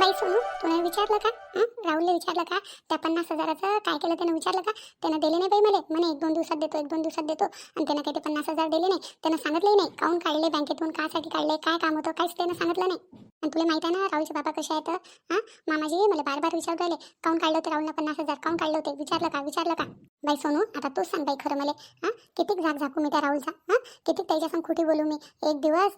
बाई सोनू तुला विचारलं का? राहुलने विचारलं का? त्या पन्नास हजाराचं काय केलं त्यानं विचारलं का? त्यानं दिले नाही बाई मला. म्हणे एक दोन दिवसात देतो एक दोन दिवसात देतो. आणि त्यानं काही ते पन्नास हजार दिले नाही. त्यानं सांगितलंही नाही. काऊन काढले बँकेतून? कासाठी काढले? काय काम होतं? काहीच त्यानं सांगितलं नाही. आणि तुला माहिती आहे ना राहुलचे बाबा कसे आहेत? हां? मामाजी मला बार बार विचारत राहिले. काऊन काढलं होतं राहुलला पन्नास हजार? काऊन काढलं होते? विचारलं का? विचारलं का? बाई सोनू आता तूच सांग बाई खरं मला. हां? कितीक झाक झाकू मी त्या राहुलचा? हां? कितीक त्याच्या खोटी बोलू मी? एक दिवस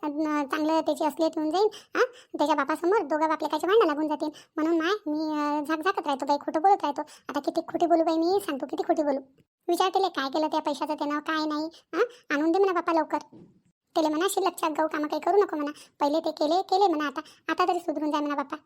चांगलं त्याची असलियत येऊन जाईल हां? त्याच्या बापासमोर दोघा काय भांडणं? लागून जातील. म्हणून माय मी अं, राहतो बाई खोटं बोलत राहतो. आता किती खोटी बोलू बाई मी सांगतो किती खोटी बोलू. विचार केले काय केलं त्या पैशाचं त्यानं काय नाही हां? आणून दे म्हणा बापा लवकर. त्याला म्हणा शिल्लकच्या गाऊ कामं काही करू नको म्हणा. पहिले ते केले केले म्हणा आता. आता तरी सुधरून जाय म्हणा बापा.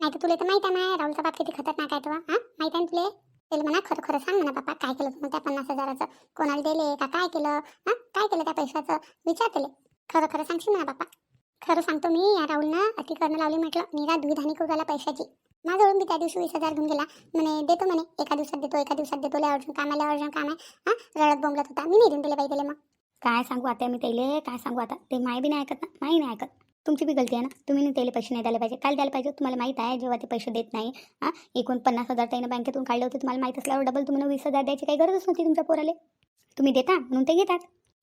नाही तर तुला तर माहीत आहे माय राहुलचा बाप किती खतरनाक आहे तो हां? माहिती आहे तुला? त्याला म्हणा खरं खरं सांग म्हणा बापा काय केलं तुम्ही त्या पन्नास हजाराचं? कोणाला दिले का काय केलं हां? काय केलं त्या पैशाचं? विचार केले खरं खरं सांगशील म्हणा बापा. खरं सांगतो मी या राहुलनं अति करणं लावली म्हटलं निरा दुधानी करू झाला पैशाची. माझ्याकडून मी त्या दिवशी वीस हजार घेऊन गेला. म्हणे देतो म्हणे एका दिवसात देतो एका दिवसात देतो लय अर्जंट काम आहे लय अर्जंट काम आहे. हां रडत बोंबलत होता. मी नाही देऊन दिले पाहिजे मग. काय सांगू आता मी त्याले काय सांगू आता? ते माय बी नाही ऐकत ना माही नाही ऐकत. तुमची बी गलती आहे ना? तुम्ही नाही त्याला पैसे नाही द्यायला पाहिजे. काल द्यायला पाहिजे तुम्हाला माहीत आहे जेव्हा ते पैसे देत नाही. हां एकूण पन्नास हजार त्याने बँकेतून काढले होते तुम्हाला माहीत असल्यावर डबल तुम्हाला वीस हजार द्यायची काही गरजच नव्हती तुमच्या पोराले. तुम्ही देता म्हणून ते घेतात.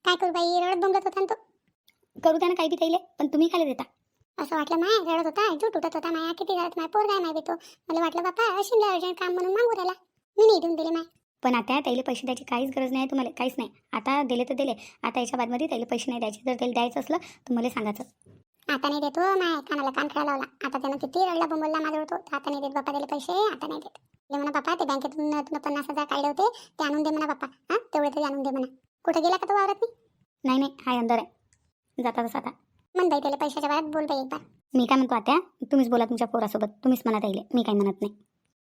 काय करू बाई रडत बोंबलत होता तो. करू द्या ना काही बी त्याले पण तुम्ही खाली देता. असं वाटलं माय रडत होता जीव तुटत होता माया किती रडत माय पोर काय माय देतो मला वाटलं बापा अशी अर्जंट काम म्हणून मागू राहिला मी नाही देऊन दिले माय. पण आता त्याईले पैसे द्यायची काहीच गरज नाही तुम्हाला काहीच नाही. आता दिले तर दिले. आता याच्या बादमध्ये त्याला पैसे नाही द्यायचे. जर त्याला द्यायचं असलं तर मला सांगायचं. आता नाही देतो हो माय कानाला कान खेळा लावला. आता त्यानं किती रडला बोंबलला माझ्यावर तो आता नाही देत बापा दिले पैसे आता नाही देत. ते म्हणा बापा ते बँकेतून तुला पन्नास हजार काढले होते. ते आणून दे म्हणा बापा. हां तेवढे तरी आणून दे म्हणा. कुठे गेला का तो वावरत नाही नाही हाय अंदर आहे. जाता तसं आता. बाई त्याला पैशाच्या बाहेर बोल बाई एक बार. मी काय म्हणतो आता तुम्हीच बोला तुमच्या पोरासोबत. तुम्हीच म्हणत येईल मी काही म्हणत नाही.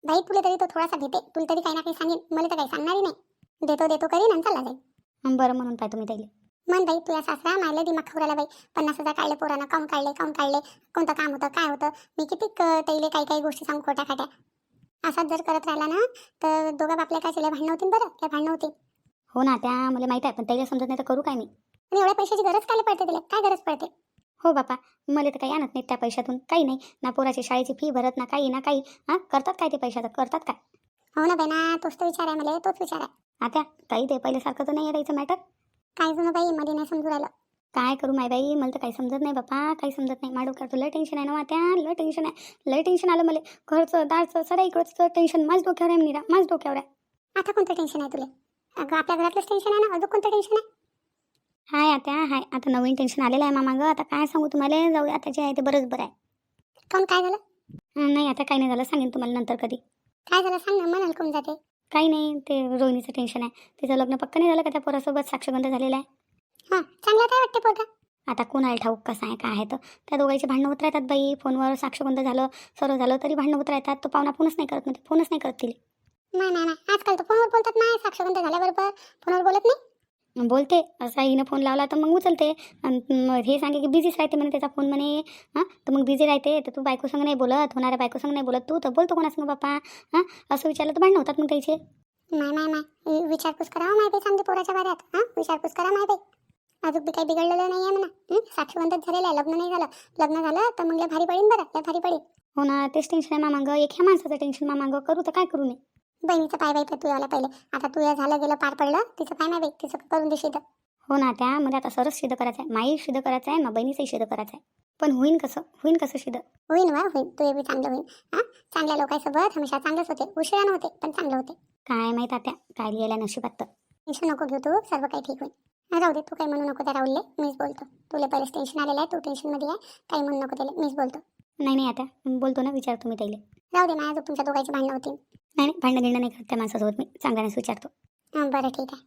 बाई तुला तरी तो थोडासा देते. तुला तरी काही ना काही सांगेन. मला तर काही सांगणारही नाही. देतो देतो करीन आणि चालला जाईल. बरं म्हणून पाय तुम्ही त्याला मन बाई तुझ्या सासरा मायला दिमाग खवरायला बाई. पन्नास हजार काढले पोरानं. काऊन काढले काऊन काढले? कोणतं काम होतं काय होतं? मी किती तैले काही काही गोष्टी सांगू खोट्या खाट्या. असाच जर करत राहिला ना तर दोघा बापल्या काय भांडणं होतील बरं? काय भांडणं होतील. हो ना त्या मला माहीत आहे पण त्याला समजत नाही तर करू काय मी? आणि एवढ्या पैशाची गरज काय पडते तिला? काय गरज पडते? हो बापा मला तर काही आणत नाहीत त्या पैशातून. काही नाही. ना पोराची शाळेची फी भरत ना काही ना काही. हां? करतात काय ते पैशाचं करतात काय? हो ना ना तोच तर विचार आहे मला तोच विचार आहे. आता काही ते पहिल्यासारखं तर नाही आहे त्याचं मॅटर काय जुनं बाई मध्ये नाही समजू राहिलं. काय करू माय बाई? मला तर काही समजत नाही बापा काही समजत नाही. माझ्या डोक्यावर लय टेन्शन आहे ना आता लय टेन्शन आहे. लय टेन्शन आलं मला. घरचं दारचं सगळं इकडचं टेन्शन माझ्या डोक्यावर आहे निरा माझ्या डोक्यावर आहे. आता कोणतं टेन्शन आहे तुला? अगं आपल्या घरातलंच टेन्शन आहे ना? अजून कोणतं टेन्शन आहे? हाय आता हाय. आता नवीन टेन्शन आलेलं आहे मामा गं आता काय सांगू तुम्हाला? जाऊ दे, आता जे आहे ते बरंच बरं आहे. काऊन काय झालं? नाही आता काही नाही झालं. सांगेन तुम्हाला नंतर कधी. काय झालं? सांग ना. मन हलकून जाते? काही नाही. ते रोहिणीचं टेन्शन आहे. तिचं लग्न पक्क नाही झालं का? त्या पोरासोबत साक्षगंध झालेला आहे. हां. चांगला काय वाटते पोरगा? आता कोणाला ठाऊक? कसं आहे? काय आहे तर त्या दोघांची भांडणं होत राहतात बाई. फोनवर साक्षगंध झालं सर्व झालं तरी भांडणं होत राहतात. तो पाहुणा फोनच नाही करत म्हणजे फोनच नाही करत तिला. नाही नाही नाही. आजकाल तर फोनवर बोलतात नाही साक्षगंध झाल्याबरोबर फोनवर बोलत नाही. बोलते असा हिनं फोन लावला तर मग उचलते. आणि मग हे सांगे की बिझीच राहते म्हणे त्याचा फोन म्हणे. हां? तर मग बिझी राहते तर तू बायको संग नाही बोलत होणाऱ्या बायको संग नाही बोलत. तू तर बोलतो कोणासंग बाप्पा. हां? असं विचारलं तर भांडणं होतात मग त्याचे. नाही नाही नाही. विचारपूस करावं माय बाई चांगली पोराच्या बाऱ्यात. हां? विचारपूस करा बाई अजून बी काही बिघडलेलं नाही आहे म्हणा साक्षगंधच झालेलं आहे. लग्न नाही झालं. लग्न झालं तर मग भारी पडेल बरं. भारी पडेल हो ना तेच टेन्शन आहे मामांग. एक ह्या माणसाचं टेन्शन मामांग. करू तर काय करू नये बहिणीचं पाय बाई तू याला पहिले. आता तू या झालं गेलं पार पडलं तिचं काय नाही बाई तिचं करून देशील हो ना त्या म्हणजे आता सरस सिद्ध करायचं आहे माई सिद्ध करायचं आहे मग बहिणीचंही सिद्ध करायचं आहे पण होईन कसं? होईन कसं सिद्ध होईन वा होईन. तू बी चांगलं होईन. हां? चांगल्या लोकांसोबत हमेशा चांगलंच होते. उशिरानं होते पण चांगलं होते. काय माहीत आता काय लिहायला नशिबात तर टेन्शन नको घेऊ तू सर्व काही ठीक होईल. हा, जाऊ दे तू काही म्हणू नको त्या राहुलले मीच बोलतो. तुला पहिलेच टेन्शन आलेलं आहे तू टेन्शनमध्ये आहे. काही म्हणू नको त्याला मीच बोलतो. नाही नाही आता बोलतो ना विचारतो मी त्याला. जाऊ दे माझ्या तुमच्या दोघांची भांडणं होतील. नाही नाही भांडणं गिंडणं नाही करत त्या माणसासोबत मी. चांगल्यानेच विचारतो. हां बरं ठीक आहे.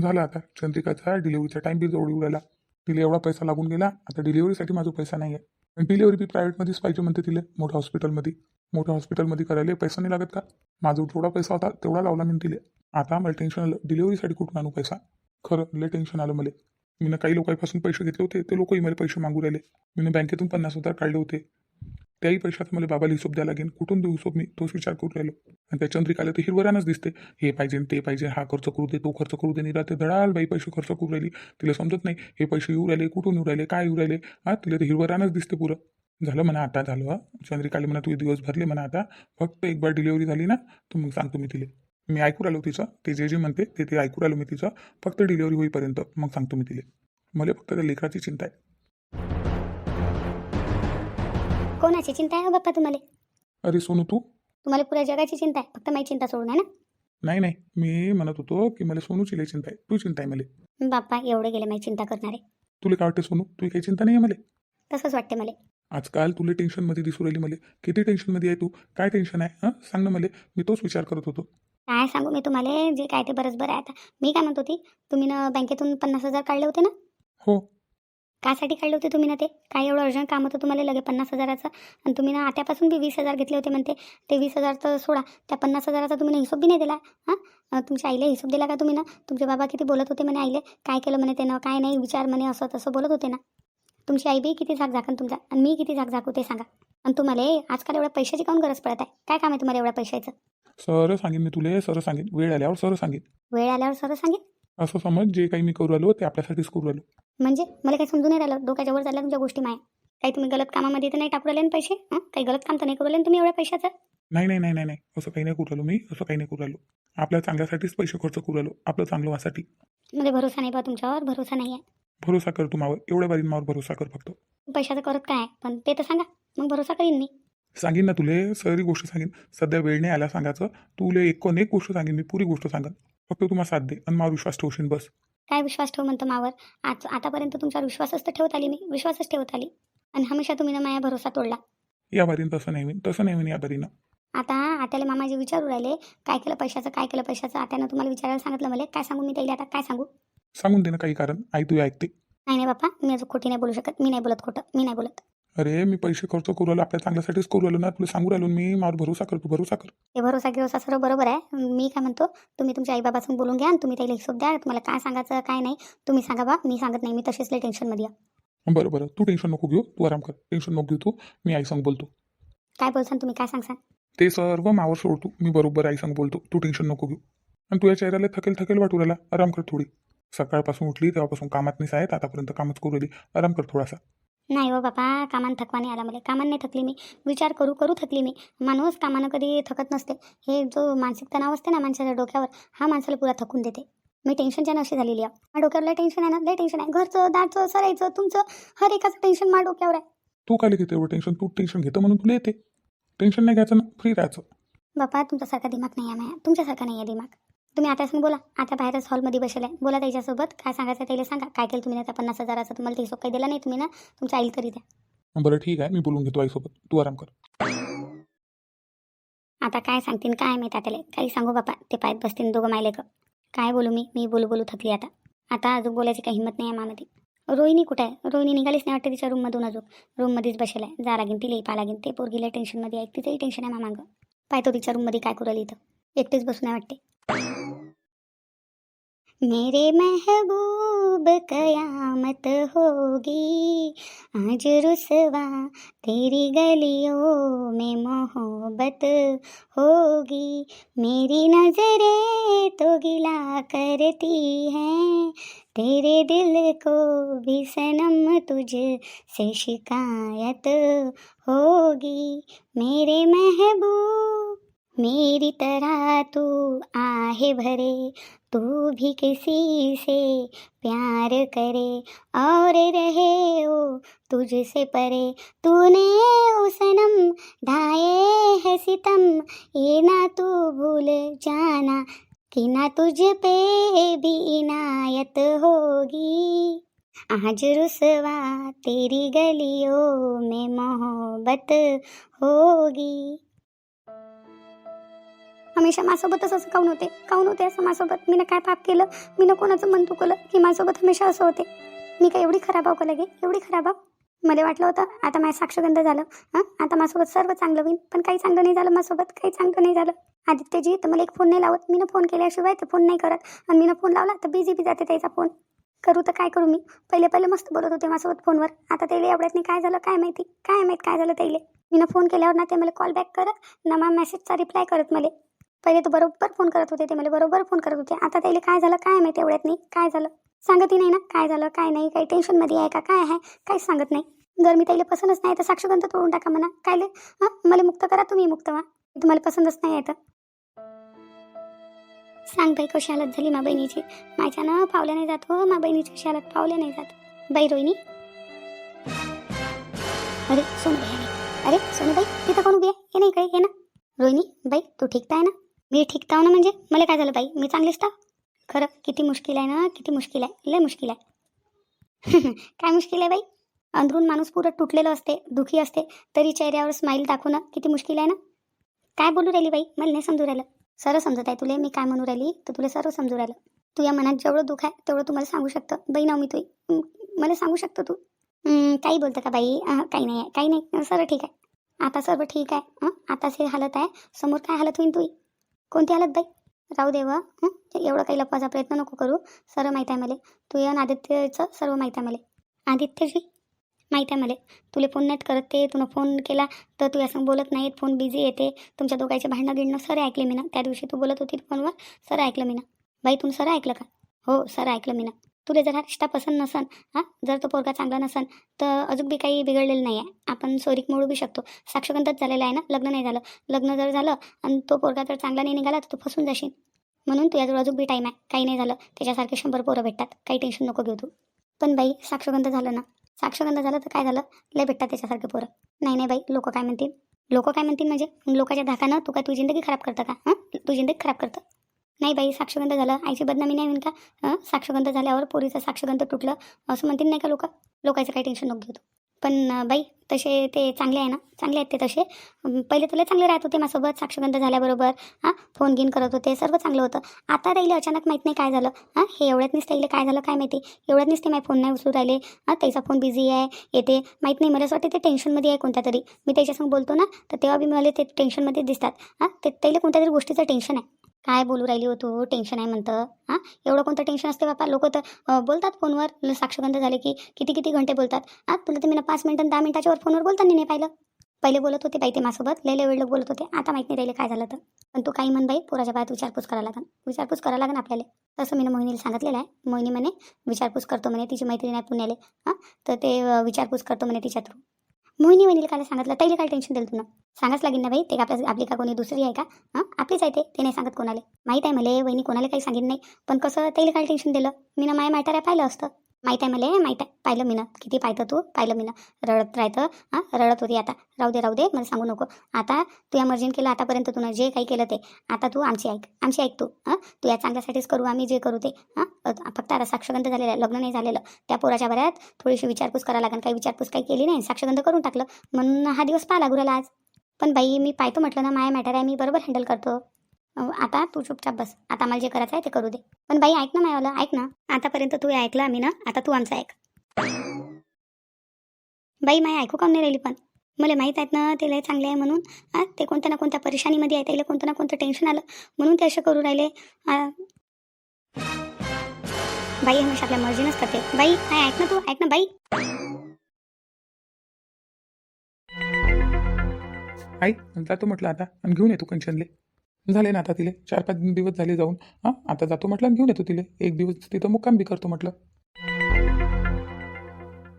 झालं आता. चंद्रिकाचा डिलिव्हरीचा टाईम बी जवळ येऊ राहिला. तिला एवढा पैसा लागून गेला. आता डिलिव्हरीसाठी माझा पैसा नाही आहे डिलिव्हरी बी प्रायव्हेटमध्येच पाहिजे म्हणते तिला मोठ्या हॉस्पिटलमध्ये मोठ्या हॉस्पिटलमध्ये करायला पैसा नाही लागत का? माझा जेवढा पैसा होता तेवढा लावला मी तिला. आता मला टेन्शन आलं. डिलिव्हरीसाठी कुठून आणू पैसा? खरं लय टेन्शन आलं मला. मी काही लोकांपासून पैसे घेतले होते ते लोकही मला पैसे मागू राहिले. मी बँकेतून पन्नास हजार काढले होते. त्याही पैशात मला बाबाला हिशोब द्यावा लागेल कुठून देऊ हिशोब मी? तोच विचार करू राहिलो. आणि त्या चंद्रिकाला तर हिरवरानच दिसते. हे पाहिजे ते पाहिजे हा खर्च करू दे तो खर्च करू दे निरा ते धडाल बाई पैसे खर्च करू राहिली. तिला समजत नाही हे पैसे येऊ राहिले कुठून येऊ राहिले काय येऊ राहिले? हा तिला ते हिरवरानच दिसते पुरं. झालं म्हणा आता झालं हं. चंद्रिकाले म्हणा तुझे दिवस भरले म्हणा आता. फक्त एक बार डिलिव्हरी झाली ना तर मग सांगतो मी तिला. मी ऐकू राहिलो तिचं. ते जे जे म्हणते ते ते ऐकू राहिलो मी तिचं. फक्त डिलिव्हरी होईपर्यंत मग सांगतो मी तिले. मला फक्त त्या लेकराची चिंता आहे. कोणाची चिंता आहे हो बाप्पा तुम्हाला? अरे सोनू तू? तुम्हाला पुऱ्या जगाची चिंता आहे? फक्त माझी चिंता सोडून आहे ना? नाही नाही. मी म्हणत होतो की मला सोनूची लई चिंता आहे. तू चिंता आहे मला. बाप्पा एवढे गेले माझी चिंता करणारे. तुला काय वाटते सोनू? तुझी काही चिंता नाही आहे मला? तसंच वाटते मला. आजकाल तुला टेन्शनमध्ये दिसू राहिली मला. किती टेन्शनमध्ये आहे तू? काय टेन्शन आहे? हां? सांग ना मला. मी तोच विचार करत होतो. काय सांगू मी तुम्हाला? जे काय ते बरंच बरं आहे आता. मी काय म्हणत होती? तुम्ही ना बँकेतून पन्नास हजार काढले होते ना? हो. कासाठी काढले होते तुम्ही ना ते? काय एवढं अर्जंट काम होतं तुम्हाला लगे पन्नास हजाराचं? आणि तुम्ही ना आत्यापासून बी वीस हजार घेतले होते म्हणते. ते वीस हजार तर सोडा. त्या पन्नास हजाराचा तुम्ही ना हिशोब बी नाही दिला. हां? तुमच्या आईला हिशोब दिला का तुम्ही ना? तुमचे बाबा किती बोलत होते म्हणे आईले. काय केलं म्हणे त्यानं काय नाही विचार म्हणे असं तसं बोलत होते ना. तुमची आई बी किती झाक झाकन तुमचा? आणि मी किती झाक झाकू ते सांगा. आणि तुम्हाला आजकाल एवढ्या पैशाची काऊन गरज पडत आहे? काय काम आहे तुम्हाला एवढ्या पैशाचं? सर सांगेन मी तुला सर सांगेन. वेळ आल्यावर सर सांगेन. वेळ आल्यावर सर्व सांगेन? असं समज जे काही मी करू राहिलो ते आपल्यासाठीच करू राहिलो. म्हणजे? मला काही समजून नाही राहिलं. डोक्याच्या वर चालल्या तुमच्या गोष्टी माया. काही तुम्ही गलत कामामध्ये तर नाही टाकू राहिले ना पैसे? हां? काही गलत काम तर नाही करू राहिले ना तुम्ही एवढ्या पैशाचं? नाही नाही नाही नाही नाही. असं काही नाही करू राहिलो मी. असं काही नाही करू राहिलो. आपल्या चांगल्यासाठीच पैसे खर्च करू राहिलो. आपलं चांगलं व्हासाठी मध्ये भरोसा नाही बा तुमच्यावर? भरोसा नाही आहे भरोसा कर तू मावर. एवढ्या बारीन मावर भरोसा कर फक्त. पैशाचं करत काय आहे? पण ते तर सांगा. मग भरोसा करीन मी. सांगेन ना तुले सगळी गोष्ट सांगेन. सध्या वेळ नाही आला सांगायचं. तुले एक एक गोष्ट सांगेन मी पुरी गोष्ट सांगेन. फक्त तुम्हाला साथ दे आणि मावर विश्वास ठेवशील बस. काय विश्वास ठेव म्हणतो मावर? आज आतापर्यंत तुमच्यावर विश्वासच तर ठेवत आली मी. विश्वासच ठेवत आली. आणि हमेशा तुम्ही ना माझ्या भरोसा तोडला. या बारीन तसं नाही होईन तसं नाही होईन या बारीनं. आता आत्याला मामाजी विचारू राहिले काय केलं पैशाचं काय केलं पैशाचं आत्यानं तुम्हाला विचारायला सांगितलं मला. काय सांगू मी त्याला आता? काय सांगू? सांगून दे ना काही कारण. आई तू ऐकते. नाही नाही बाप्पा मी अजून खोटी नाही बोलू शकत. मी नाही बोलत खोटं. मी नाही बोलत. अरे मी पैसे खर्च करू राहिलो आपल्या चांगल्यासाठीच करू राहिलो ना. तुला सांगू राहिलो मी मावर भरोसा कर तू भरोसा कर. ते भरोसा गिरोसा सर्व बरोबर आहे. मी काय म्हणतो तुम्ही तुमच्या आईबाबासून बोलून घ्या आणि तुम्ही त्याला हिशोब द्या. तुम्हाला काय सांगायचं काय नाही तुम्ही सांगा बा. मी सांगत नाही मी तशीच लई टेन्शनमध्ये आहे. बरं बरं. तू टेन्शन नको घेऊ. तू आराम कर. टेन्शन नको घेऊ तू. मी आई संग बोलतो. काय बोलसान तुम्ही? काय सांगसान? ते सर्व मावर सोडतो. मी बरोबर आई संग बोलतो. तू टेन्शन नको घेऊ. आणि तुझ्या चेहऱ्याला थकेल थकेल वाटू राहिला. आराम कर थोडी. सकाळपासून उठली तेव्हापासून कामात नाही आहेत आतापर्यंत कामच करू राहिली. आराम कर थोडासा. नाही हो बापा कामान थकवा नाही आला मला. कामान नाही थकली मी. विचार करू करू थकली मी. माणूस कामानं कधी थकत नसते. हे जो मानसिक तणाव असते ना माणसाच्या डोक्यावर हा माणसाला पुरा थकून देते. मी टेन्शनच्या नशी झालेली आहे. माझ्या डोक्यावर लय टेन्शन आहे ना लय टेन्शन आहे. घरचं दाटचं सरायचं तुमचं हर एकाचं टेन्शन माझ्या डोक्यावर आहे. तू काय घेते एवढं टेन्शन तू टेन्शन घेतं म्हणून तुला येते. टेन्शन नाही घ्यायचं ना फ्री राहायचं. बापा तुमच्यासारखा दिमाग नाही आहे माझ्या. तुमच्यासारखा नाही आहे दिमाग. तुम्ही आता सांग बोला. आता बाहेरच हॉलमध्ये बसले आहे बोला त्याच्यासोबत. काय सांगायचं त्याला सांगा. काय केलं तुम्ही? ना त्या पन्नास हजाराचं तुम्हाला ते काही दिला नाही तुम्ही ना. तुमच्या आईला तरी द्या. बरं ठीक आहे. मी बोलून घेतो आईसोबत. तू आराम कर. आता काय सांगतीन काय माहिती त्याला? काही सांगू बापा. ते पायत बसतीन दोघं मायले ग काय बोलू मी? मी बोलू बोलू थकली आता. आता अजून बोलायची काही हिंमत नाही आहे मामध्ये रोहिणी कुठं आहे? रोहिणी निघालीच नाही वाटतं तिच्या रूममधून अजून. रूममध्येच बसेल आहे जा लागेल तिलाही पा लागेल ते पोरगीला टेन्शनमध्ये आहे. तिचंही टेन्शन आहे मामांग. पाहतो तिच्या रूममध्ये काय करू राहिली इथं एकटेच बसून आहे वाटते. मेरे महबूब कयामत होगी। आज रुसवा तेरी गलियों में मोहब्बत होगी। मेरी नजरें तो गिला करती हैं। तेरे दिल को भी सनम तुझ से शिकायत होगी। मेरे महबूब मेरी तरह तू आहे भरे, तू भी किसी से प्यार करे और रहे ओ तुझसे परे। तूने ओ सनम ढाए है सितम, ये ना तू भूल जाना कि ना तुझ पे भी इनायत होगी। आज रुसवा तेरी गलियों में मोहब्बत होगी। हमेशा माझ्यासोबतच असं काऊन होते? काऊन होते असं माझ्यासोबत? मी काय पाप केलं? मी कोणाचं मन दुखवलं की माझ्यासोबत हमेशा असं होते? मी काय एवढी खराब आहो का लगे? एवढी खराब आहो? मला वाटलं होतं आता माझ्या साक्षगंध झालं. हां? आता माझ्यासोबत सर्व चांगलं होईल पण काही चांगलं नाही झालं माझ्यासोबत. काही चांगलं नाही झालं. आदित्यजी तर मला एक फोन नाही लावत. मी फोन केल्याशिवाय तर फोन नाही करत. आणि मी फोन लावला तर बिझी बी जाते त्याचा फोन. करू तर काय करू मी? पहिले पहिले मस्त बोलत होते माझ्यासोबत फोनवर. आता त्याला एवढ्यात नाही काय झालं? काय माहिती? काय माहीत काय झालं त्याला? मी फोन केल्यावर ना ते मला कॉल बॅक करत ना मॅसेजचा रिप्लाय करत मला. पहिले तर बरोबर फोन करत होते ते मला बरोबर फोन करत होते. आता त्याला काय झालं काय माहिती एवढ्यात नाही काय झालं? सांगतही नाही ना काय झालं काय नाही काही टेन्शनमध्ये आहे का काय आहे काहीच सांगत नाही. जर मी त्याला पसंतच नाही तर साक्षगंध तोडून टाका म्हणा. कायले हां? मला मुक्त करा तुम्ही मुक्त व्हा. तुम्हाला पसंतच नाही आहे तर. सांग बाई कशी हालत झाली मा बहिणीची? माझ्या ना पावल्या नाही जात हो मा बहिणीची कशी हालत? पावल्या नाही जात. बाई रोहिणी? अरे सोनूबाई अरे अरे सोनूबाई तिथं कोण उभी आहे? ये ना इकडे ये ना. रोहिणी बाई तू ठीक आहे ना? मी ठीक ना म्हणजे मला काय झालं बाई? मी चांगलीच तर खरं किती मुश्किल आहे ना? किती मुश्किल आहे? लय मुश्किल आहे. काय मुश्किल आहे बाई? अंदरून माणूस पुरं तुटलेलं असते दुखी असते तरी चेहऱ्यावर स्माईल दाखवणं किती मुश्किल आहे ना? काय बोलू राहिली बाई? मला नाही समजू राहिलं. सर्व समजत आहे तुले मी काय म्हणू राहिली? तर तुला सर्व समजू राहिलं. तू या मनात जेवढं दुःख आहे तेवढं तू मला सांगू शकतं. बाई नाव मी तुई. मला सांगू शकतं तू? काही बोलतं का बाई? काही नाही आहे काही नाही. सर्व ठीक आहे. आता सर्व ठीक आहे. आताच हे हालत आहे. समोर काय हालत होईल तुई? कोणती हालत बाई? राहू दे व एवढं काही लपवायचा प्रयत्न नको करू. सर्व माहीत आहे मला. तू या आदित्यचं सर्व माहीत आहे मला. आदित्यजी? माहीत आहे मला. तुला फोन नाहीत करत ते. तुला फोन केला तर तू यासंग बोलत नाहीत. फोन बिझी येते. तुमच्या दोघांचे भांडणं गिडणं सर ऐकले मी ना. त्या दिवशी तू बोलत होती फोनवर सर ऐकलं मी ना. बाई तुम्ही सर ऐकलं का? हो सर ऐकलं मी ना. तुला जर हा रिश्ता पसंत नसन हां जर तो पोरगा चांगला नसन तर अजून बी काही बिघडलेलं नाही आहे आपण सोरीक मोडू बी शकतो. साक्षगंधच झालेला आहे ना? लग्न नाही झालं. लग्न जर झालं आणि तो पोरगा जर चांगला नाही निघाला तर तू फसून जाशील. म्हणून तुझ्याजवळ अजून बी टाईम आहे. काही नाही झालं. त्याच्यासारखे शंभर पोरं भेटतात. काही टेन्शन नको घेऊ तू. पण बाई साक्षगंध झालं ना? साक्षगंध झालं तर काय झालं? लय भेटतात त्याच्यासारखे पोरं. नाही नाही बाई लोक काय म्हणतील? लोक काय म्हणतील म्हणजे? लोकांच्या धाकानं तू काय तुझी जिंदगी खराब करतं का? हां? तू जिंदगी खराब करतं? नाही बाई साक्षगंध झालं. आईची बदनामी नाही होईन का? साक्षगंध झाल्यावर पोरीचं साक्षगंध तुटलं. असं म्हणतील नाही का लोक? लोकांचं काही टेन्शन नको घेतो पण बाई तसे ते चांगले आहे ना? चांगले आहेत ते तसे. पहिले तुला चांगले राहत होते माझ्यासोबत साक्षगंध झाल्याबरोबर. हां? फोन घेऊन करत होते. सर्व चांगलं होतं. आता राहिले अचानक माहीत नाही काय झालं. हां? हे एवढ्यातनीच राहिले काय झालं काय माहिती? एवढ्यातनीच ते माझे फोन नाही उचलू राहिले. हां? त्याचा फोन बिझी आहे येते. माहीत नाही मला असं वाटतं ते टेन्शनमध्ये आहे कोणत्या तरी. मी त्याच्यासंग बोलतो ना तर तेव्हा बी मला ते टेन्शनमध्ये दिसतात. हां? ते त्याला कोणत्या तरी गोष्टीचं टेन्शन आहे. काय बोलू राहिली हो तू? टेन्शन आहे म्हणतं. हां? एवढं कोणतं टेन्शन असते बापा? लोक तर बोलतात फोनवर. ल- साक्षगंध झाले की किती किती घंटे बोलतात. हां? तुला तर मी पाच मिनटं दहा मिनटाच्या वर फोनवर बोलताना नाही पाहिलं. पहिले बोलत होते बाई ते माझ्यासोबत. लय लय वेळ लोक बोलत होते. आता माहीत नाही राहिले काय झालं तर. पण तू काही म्हण बाई पोराच्या बाहेर विचारपूस करायला लागन. विचारपूस करायला लागन आपल्याला. तसं मी मोहिनीला सांगितलेलं आहे. मोहिनी म्हणे विचारपूस करतो म्हणे तिची मैत्रीण आहे पुण्याले. हां? तर ते विचारपूस करतो म्हणे तिच्या थ्रू. मोहिनी वहिनीला काय सांगितलं. त्याला काय टेन्शन दिलं तुला? सांगाच लागेल ना बाई ते आपल्या आपली का कोणी दुसरी आहे का? हां? आपलीच आहे ते. ते नाही सांगत कोणाला. माहीत आहे मला वहिनी कोणाला काही सांगितलं नाही. पण कसं त्याला काय टेन्शन दिलं? मी ना माय मॅटर आहे पाहिलं असतं. माहीत आहे मला? माहीत आहे. पाहिलं मी ना किती पाहतं तू? पाहिलं मी ना रडत राहतं हां? रडत होती आता. राहू दे राहू दे. मला सांगू नको. आता तू या मर्जीन केलं आतापर्यंत तुला जे काही केलं ते. आता तू आमची ऐक. आमची ऐक तू हां? तू या चांगल्यासाठीच करू आम्ही जे करू ते हां? फक्त आता साक्षगंध झालेलं आहे. लग्न नाही झालेलं. त्या पोराच्या बऱ्यात थोडीशी विचारपूस करावं लागेल काही विचारपूस काही केली नाही. साक्षगंध करून टाकलं. म्हणून हा दिवस पाहा लागू राहिला आज. पण बाई मी पाहतो म्हटलं ना माया मॅटर आहे. मी बरोबर हँडल करतो. आता तू चुपचाप बस. आता मला जे करायचं आहे ते करू दे. पण बाई ऐक ना मायावाला ऐक ना. आतापर्यंत तू ऐकलं आम्ही ना आता तू आमचं ऐक. बाई माय ऐकू काम नाही राहिली पण? मला माहीत आहेत ना ते लय चांगले आहे म्हणून. हां ते कोणत्या ना कोणत्या परेशानीमध्ये आहे त्याला कोणतं ना कोणतं टेन्शन आलं म्हणून ते असे करू राहिले. बाई हमेशा आपल्या मर्जीनंच करते बाई नाही ऐक ना तू ऐक ना बाई. आई जातो म्हटलं आता. आणि घेऊन येतो कंचनले. झाले ना आता तिले. चार पाच दिवस झाले जाऊन. हां आता जातो म्हटलं घेऊन येतो तिले. एक दिवस तिथं मुक्काम बी करतो म्हटलं.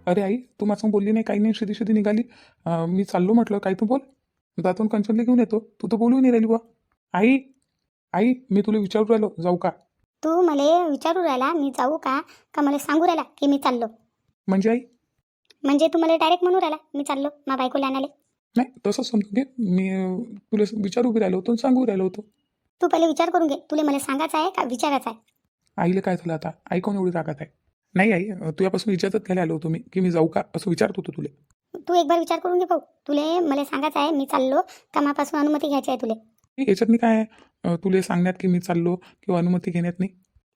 अरे आई तू माझं बोलली नाही काही नाही शिदी शिदी निघाली मी चाललो म्हटलं काही तू बोल. जातो आणि कंचनले घेऊन येतो. तू तर बोलू नाही राहिली बा आई आई मी तुला विचारू राहिलो. जाऊ का? तू मला विचारू राहिला मी जाऊ का? का मला सांगू राहिला की मी चाललो? म्हणजे आई? म्हणजे तू मला डायरेक्ट म्हणू राहिला मी चाललो. मा बायकोला आणाले नाही तसंच समजून घे. मी तुला विचारू बी राहिलो होतो सांगू राहिलो होतो. तू पहिले विचार करून घे. तुला मला सांगायचं आहे का विचारायचं आहे? आईला काय झालं आता? आई कोण एवढी रागात आहे? नाही आई तुझ्यापासून विचारत घ्यायला आलो होतो मी की मी जाऊ का? असं विचारत होतो तुला. तू एक बार विचार करून घे भाऊ. तुले मला सांगायचं आहे मी चाललो. का मापासून अनुमती घ्यायची आहे तुले. याच्यात नाही काय तुला सांगण्यात की मी चाललो किंवा अनुमती घेण्यात नाही?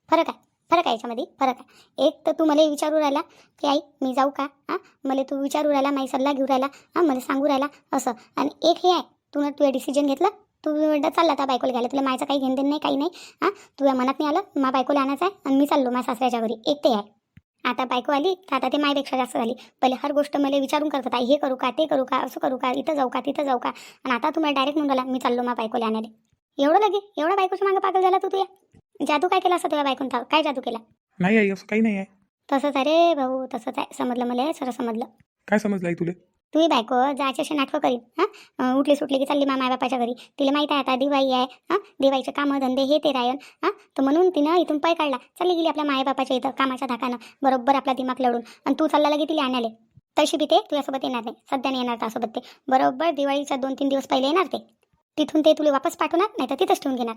फरक आहे. फरक आहे याच्यामध्ये फरक आहे. एक तर तू मला विचारू राहिला की आई मी जाऊ का? हां? मला तू विचारू राहिला माझी सल्ला घेऊ राहिला हां? मला सांगू राहिला असं. आणि एक हे आहे तू ना तुझं डिसिजन घेतलं तू एकदा चालला त्या बायकोला घ्यायला तुला माझं काही घेणं नाही काही नाही हां? तुझ्या मनात नाही आलं मा बायकोला आणायचं आहे आणि मी चाललो माझ्या सासऱ्याच्या घरी. एक ते आहे. आता बायको आली तर आता ते मायपेक्षा जास्त झाली. पहिले हर गोष्ट मला विचारून करतात आई हे करू का ते करू का असं करू का इथं जाऊ का तिथं जाऊ का? आणि आता तुम्हाला डायरेक्ट म्हणून राहिला मी चाललो मा बायकोला आणायला. एवढं लगे? एवढा बायकोच्या मागं पागल झाला तू तुया? जादू काय केला असं तुझ्या बायकोन काय जादू केला? नाही आई असं काही नाही आहे तसंच आहे रे भाऊ तसंच आहे. समजलं मला सरळ समजलं. काय समजलं आई तुले? तुही बायको जायची अशी नाटकं करीन हां? उठली सुटली की चालली मा मायबापाच्या घरी. तिला माहिती आहे आता दिवाळी आहे हां? दिवाळीचे कामं धंदे हे ते रायन हां? तर म्हणून तिनं इथून पै काढला. चालली गेली आपल्या मायबापाच्या इथं कामाच्या धाकानं. बरोबर आपला दिमाग लढून. आणि तू चालला लगे तिला आणाले तशी बी ते तुझ्यासोबत येणार नाही. सध्या नाही येणार त्यासोबत ते. बरोबर दिवाळीच्या दोन तीन दिवस पहिले येणार ते. तिथून ते तुला वापस पाठवणार नाही तर तिथंच ठेवून घेणार.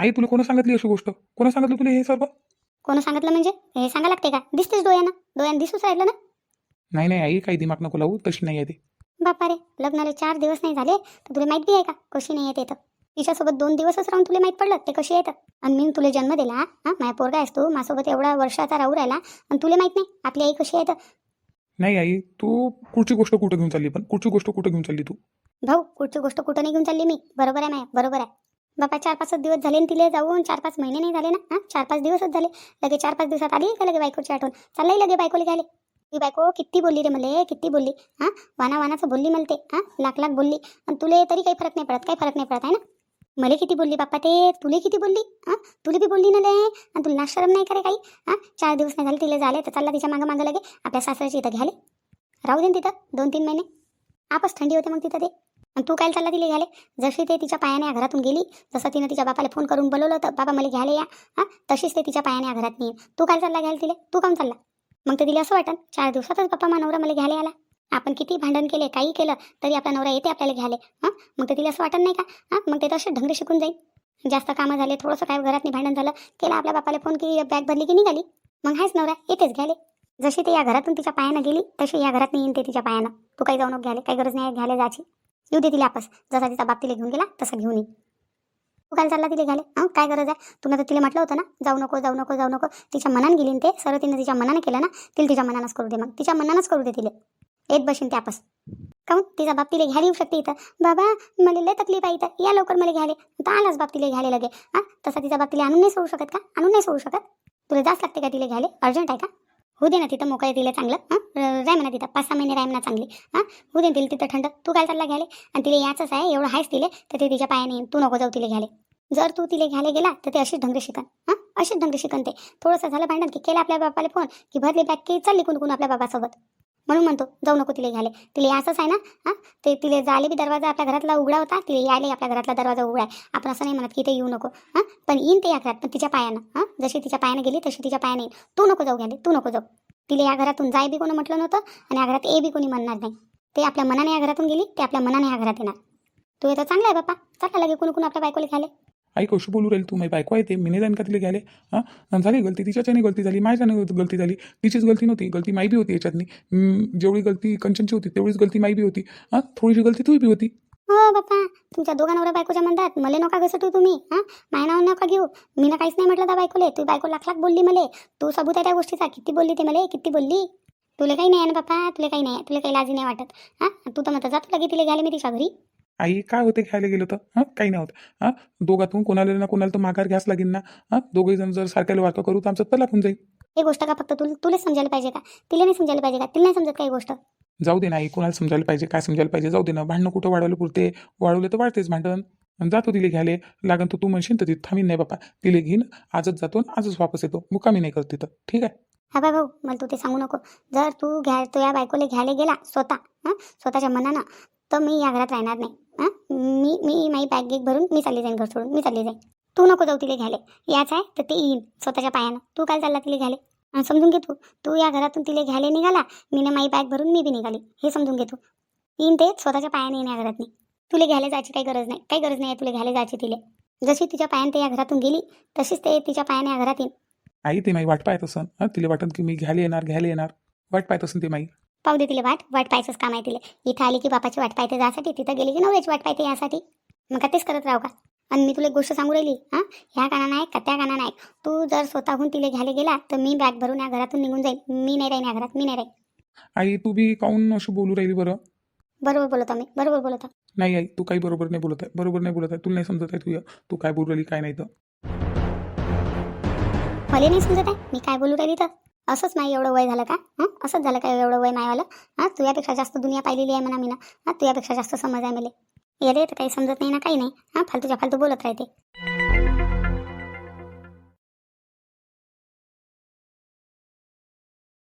आई तुला कोणा सांगितली अशी गोष्ट? कोणा सांगितलं तुला हे सर्व? कोण सांगितलं म्हणजे? हे सांगा लागते का? दिसतेच डोळ्यानं. डोळ्यानं दिसूच राहिलं ना? नाही नाही आई काही दिमाग नको लावू. तशी नाही आहे ते. बापा रे लग्नाला चार दिवस नाही झाले तर तुला माहीत बी आहे का? कशी नाही येते तर. तिच्यासोबत दोन दिवसच राहून तुला माहीत पडलं ते कशी येतं आणि मी तुला जन्म दिला हा? माझ्या पोरगा आहेस तू माझ्यासोबत एवढा वर्षाचा राहू राहिला आणि तुला माहीत नाही आपली आई कशी येतं नाही आई तू कुठची गोष्ट कुठं घेऊन चालली पण? कुठची गोष्ट कुठं घेऊन चालली तू? भाऊ पुढची गोष्ट कुठं नाही घेऊन चालली मी? बरोबर आहे माया बरोबर आहे. बाबा चार पाचच दिवस झाले आणि तिला जाऊन चार पाच महिने नाही झाले ना? हां? चार पाच दिवसच झाले. लगे चार पाच दिवसात आली का लगे बायकोची आठवण? चाललंय लगे बायकोला घ्यायला. ही बायको किती बोलली रे मले? किती बोलली? हां? वाना वानाचं बोलली मला ते. हां? लाख लाख बोलली. आणि तुले तरी काही फरक नाही पडत. काही फरक नाही पडत? आहे ना? मले किती बोलली बाप्पा ते? तुले किती बोलली? हां? तुला बी बोलली ना लय? आणि तुला शरम नाही करे काही? हां? चार दिवस नाही झाले तिला झाले तर चालला तिच्या मागं मागं लगे. आपल्या सासऱ्याची इथं घ्याले राहू दे तिथं. दोन तीन महिने. आपच थंडी होते मग तिथं ते. आणि तू काय चालला तिला घ्यायला? जशी ते तिच्या पायाने या घरातून गेली जसं तिनं तिच्या बापाला फोन करून बोलवलं तर बाबा मला घ्यायला या. हां? तशीच ते तिच्या पायाने या घरात येईन तू काय चालला घ्यायला तिला तू काम चालला मग ते तिला असं वाटन? चार दिवसातच बाप्पा मा नवरा मला घ्यायला आला. आपण किती भांडण केले काही केलं तरी आपला नवरा येते आपल्याला घ्यायला. हां? मग ते तिला असं वाटत नाही का? हां? मग ते तसे ढंगरे शिकून जाईल. जास्त कामं झाले थोडंसं काय घरात भांडण झालं केलं आपल्या बापाला फोन की बॅग भरली की निघाली. मग हायच नवरा येतेच घ्याले जशी ते या घरातून तिच्या पायानं गेली तशी या घरात येईन ते तिच्या पायानं. तू काही जाऊ नको घ्याले काही गरज नाही घ्यायला जायची. येऊ दे तिला आपस जसा तिचा बाप तिला घेऊन गेला तसा घेऊन ये. तू चालला तिला घ्यायला हां काय गरज आहे? तुम्ही तर तिला म्हटलं होतं ना जाऊ नको जाऊ नको जाऊ नको. तिच्या मनानं गेली ते. सर तिने तिच्या मनानं केलं ना तिला तिच्या मनानंच करू दे मग. तिच्या मनानंच करू दे तिला. येत बशीन ते आपस काऊन तिचा बाप तिला घ्यायला येऊ शकते इथं. बाबा मला लय तकलीफ आहे इथं. या लवकर मला घ्यायला तर आलाच बाप तिला घ्यायला लगे. हां तसा तिचा बाप तिला आणून नाही सोडू शकत का? आणून नाही सोडू शकत? तुला जास्त लागते का तिला घ्यायला? अर्जंट आहे का? होऊ दे ना तिथं मोकळे तिला चांगलं हां? राय म्हणा तिथं पाच सहा महिने राय म्हणा चांगली हां? होऊ दे ना तिला तिथं थंड. तू काय चालला घ्यायला? आणि तिला याचंच आहे एवढं आहेस तिले तर ते तिच्या पायाने येईन. तू नको जाऊ तिला घ्यायला. जर तू तिला घ्यायला गेला तर ते अशीच ढंग शिकन हां? अशीच ढंग शिकन ते. थोडंसं झालं भांडण की केलं आपल्या बापाला फोन की भरली बॅग की चालली कुण आपल्या बाबासोबत म्हणून म्हणतो जाऊ नको तिला घ्यायला. तिला असंच आहे ना हां? ते तिला जाले बी दरवाजा आपल्या घरातला उघडा होता तिला यायला आपल्या घरातला दरवाजा उघडा आहे. आपण असं नाही म्हणत की ते येऊ नको हां? पण येईन ते या घरात पण तिच्या पायानं हां? जशी तिच्या पायानं गेली तशी तिच्या पायाने येईन. तू नको जाऊ घ्यायला तू नको जाऊ. तिला या घरातून जाय बी कोणी म्हटलं नव्हतं आणि या घरात ए बी कोणी म्हणणार नाही. ते आपल्या मनाने या घरातून गेली ते आपल्या मनाने या घरात येणार. तू येतं चांगला आहे बाप्पा. चालला लगे कोणी कोणी आपल्या बायकोला घ्यायला. आई कशी बोलू राहील तू माझी बायको आहे ते मी नाही जाईन का तिला घ्यायला? हां? झाली गलती तिच्याच्याने गलती झाली माझ्याने गलती झाली तिचीच गलती नव्हती गलती माई बी होती याच्यातनी. जेवढी गलती कंचनची होती तेवढीच गलती माई बी होती. हां? थोडीशी गलती तुही बी होती. हो बाप्पा तुमच्या दोघांवर बायकोच्या म्हणतात मला नका घसटू तुम्ही हां? माय नाव नका घेऊ. मी ना काहीच नाही म्हटलं त्या बायकोले तू बायको लाख लाख बोलली मले. तू सबूत आहे त्या गोष्टीचा किती बोलली ते मला किती बोलली? तुला काही नाही आहे ना बाप्पा तुला काही नाही आहे तुला काही लाजी नाही वाटत हां? तू तर म्हणता जातो लगे तिला घ्यायला मी तिच्या घरी. आई काय होते घ्यायला गेलं तर हां? काही नाही होत. हां? दोघातून कोणाला ना कोणाला तर माघार घ्यास लागेल ना? हां? दोघे जण जर सारख्याला वाटतं करू तर आमचं तलाक होऊन जाईल. हे गोष्ट का फक्त तुला तुलाच समजायला पाहिजे का? तिला नाही समजायला पाहिजे का? तिला नाही समजत काही गोष्ट? जाऊ दे नाही कोणाला समजायला पाहिजे काय समजायला पाहिजे जाऊ दे ना. भांडणं कुठं वाढवलं पुरते? वाढवले तर वाढतेच भांडण. जातो तिले घ्यायला. लागन तर तू म्हणशील तर तिथं थांबीन नाही बापा तिले घेईन आजच जातो आणि आजच वापस येतो. मुकामी नाही करत तिथं ठीक आहे? हा बाय भाऊ मला तू ते सांगू नको. जर तू घ्या तू या बायकोला घ्यायला गेला स्वतः हां? स्वतःच्या मनानं तर मी या घरात राहणार नाही. हां? मी मी माझी बॅग गिग भरून मी चालली जाईन घर सोडून. मी चालली जाईन. तू नको जाऊ तिला घ्यायला. याच आहे तर ते येईन स्वतःच्या पायानं. तू काय चालला तिला घ्यायला. आणि समजून घे तू. तू या घरातून तिला घ्यायला निघाला मी ना माझी बॅग भरून मी बी निघाली. हे समजून घे तू. येईन ते स्वतःच्या पायाने येईन या घरात तुला घ्यायला जायची काही गरज नाही. काही गरज नाही तुला घ्यायला जायची तिला. जशी तिच्या पायाने ते या घरातून गेली तशीच ते तिच्या पायाने या घरात येईन. आई ते माई वाट पाहत असन. तिला वाटत की मी घ्यायला येणार घ्यायला येणार. वाट पाहत असन ते माई. पाहू दे तिला वाट वाट पाहायचंच काम आहे तिला. इथं आली की बापाची वाट पाहते जासाठी तिथं गेली की नवऱ्याची वाट पाहते यासाठी. मग का तेच करत राहू का? आणि मी तुला एक गोष्ट सांगू राहिली हां? ह्या कानानं आहे का त्या कानानं आहे तू जर स्वतःहून तिला घ्यायला गेला तर मी बॅग भरून या घरातून निघून जाईल मी नाही राहीन या घरात मी नाही राहीन. आई तू बी काऊन अशी बोलू राहिली बरं? बरोबर बोलत मी बरोबर बोलत आहो. नाही आई तू काही बरोबर नाही बोलत आहे बरोबर नाही बोलत आहे. तुला नाही समजत आहे तुझ्या तू काय बोलू राहिली काय नाही तर. मला नाही समजत आहे मी काय बोलू राहिली तर? असंच नाही एवढं वय झालं का? हां? असंच झालं का एवढं वय नाही आलं हां तुझ्यापेक्षा जास्त दुनिया पाहिलेली आहे म्हणा मी ना हां तुझ्यापेक्षा जास्त समज आहे मला. येते तर काही समजत नाही ना काही नाही. हां? फालतूच्या फालतू बोलत राहते.